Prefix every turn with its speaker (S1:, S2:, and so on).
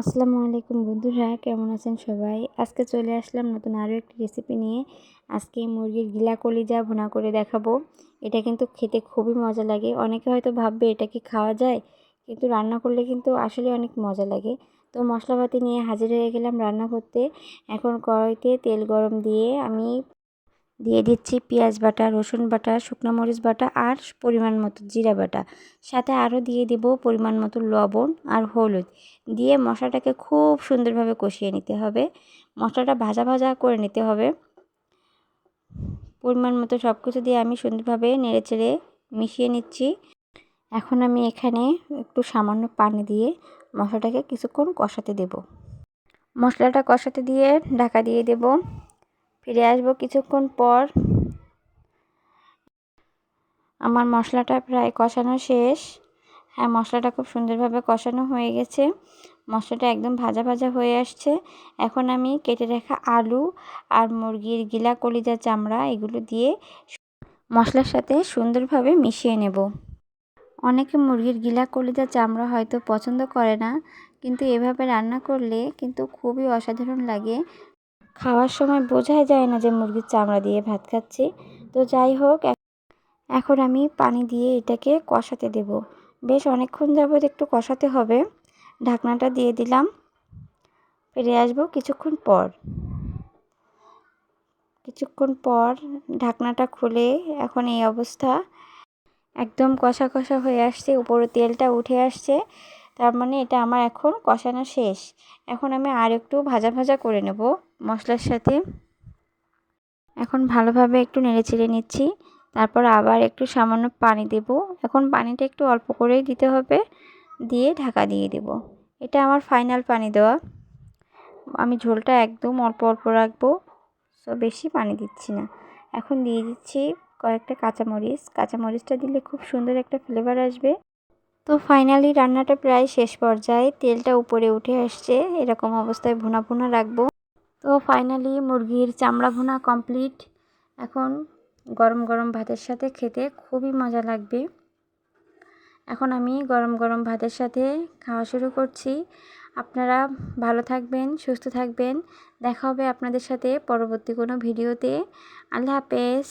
S1: আসসালামু আলাইকুম বন্ধুরা, কেমন আছেন সবাই? আজকে চলে আসলাম নতুন আরও একটি রেসিপি নিয়ে। আজকে মুরগির গিলা কলিজা ভুনা করে দেখাবো। এটা কিন্তু খেতে খুবই মজা লাগে। অনেকে হয়তো ভাববে এটা কি খাওয়া যায়, কিন্তু রান্না করলে কিন্তু আসলে অনেক মজা লাগে। তো মশলাপাতি নিয়ে হাজির হয়ে গেলাম রান্না করতে। এখন কড়াইতে তেল গরম দিয়ে আমি দিয়ে দিচ্ছি পেঁয়াজ বাটা, রসুন বাটা, শুকনো মরিচ বাটা আর পরিমাণ মতো জিরা বাটা। সাথে আরও দিয়ে দেব পরিমাণ মতো লবণ আর হলুদ। দিয়ে মশলাটাকে খুব সুন্দরভাবে কষিয়ে নিতে হবে। মশলাটা ভাজা ভাজা করে নিতে হবে। পরিমাণ মতো সব কিছু দিয়ে আমি সুন্দরভাবে নেড়ে চেড়ে মিশিয়ে নিচ্ছি। এখন আমি এখানে একটু সামান্য পানি দিয়ে মশলাটাকে কিছুক্ষণ কষাতে দেব। মশলাটা কষাতে দিয়ে ঢাকা দিয়ে দেব। ফিরে আসব কিছুক্ষণ পর। আমার মশলাটা প্রায় কষানো শেষ। হ্যাঁ মশলাটা খুব সুন্দরভাবে কষানো হয়ে গেছে। মশলাটা একদম ভাজা ভাজা হয়ে আসছে। এখন আমি কেটে রাখা আলু আর মুরগির গিলা কলিজা চামড়া এগুলো দিয়ে মশলার সাথে সুন্দরভাবে মিশিয়ে নেব। অনেকে মুরগির গিলা কলিজা চামড়া হয়তো পছন্দ করে না, কিন্তু এভাবে রান্না করলে কিন্তু খুবই অসাধারণ লাগে। খাওয়ার সময় বোঝাই যায় না যে মুরগির চামড়া দিয়ে ভাত খাচ্ছি। তো যাই হোক এখন আমি পানি দিয়ে এটাকে কষাতে দেব। বেশ অনেকক্ষণ যাবৎ একটু কষাতে হবে। ঢাকনাটা দিয়ে দিলাম। ফিরে আসব কিছুক্ষণ পর। কিছুক্ষণ পর ঢাকনাটা খুলে এখন এই অবস্থা। একদম কষা কষা হয়ে আসছে, উপরে তেলটা উঠে আসছে। তার মানে এটা আমার এখন কষানো শেষ। এখন আমি আর একটু ভাজা ভাজা করে নেব মশলার সাথে। এখন ভালোভাবে একটু নেড়ে চেড়ে নিচ্ছি। তারপর আবার একটু সামান্য পানি দেব। এখন পানিটা একটু অল্প করেই দিতে হবে। দিয়ে ঢাকা দিয়ে দেব। এটা আমার ফাইনাল পানি দেওয়া। আমি ঝোলটা একদম অল্প অল্প রাখব। সো বেশি পানি দিচ্ছি না। এখন দিয়ে দিচ্ছি কয়েকটা কাঁচামরিচ। কাঁচামরিচটা দিলে খুব সুন্দর একটা ফ্লেভার আসবে। তো ফাইনালি রান্নাটা প্রায় শেষ পর্যায়ে তেলটা উপরে উঠে আসছে, এরকম অবস্থায় ভুনা ভুনা রাখব। তো ফাইনালি মুরগির চামড়া ভুনা কমপ্লিট এখন গরম গরম ভাতের সাথে খেতে খুবই মজা লাগবে। এখন আমি গরম গরম ভাতের সাথে খাওয়া শুরু করছি। আপনারা ভালো থাকবেন, সুস্থ থাকবেন। দেখা হবে আপনাদের সাথে পরবর্তী কোনো ভিডিওতে। আল্লাহ হাফেজ।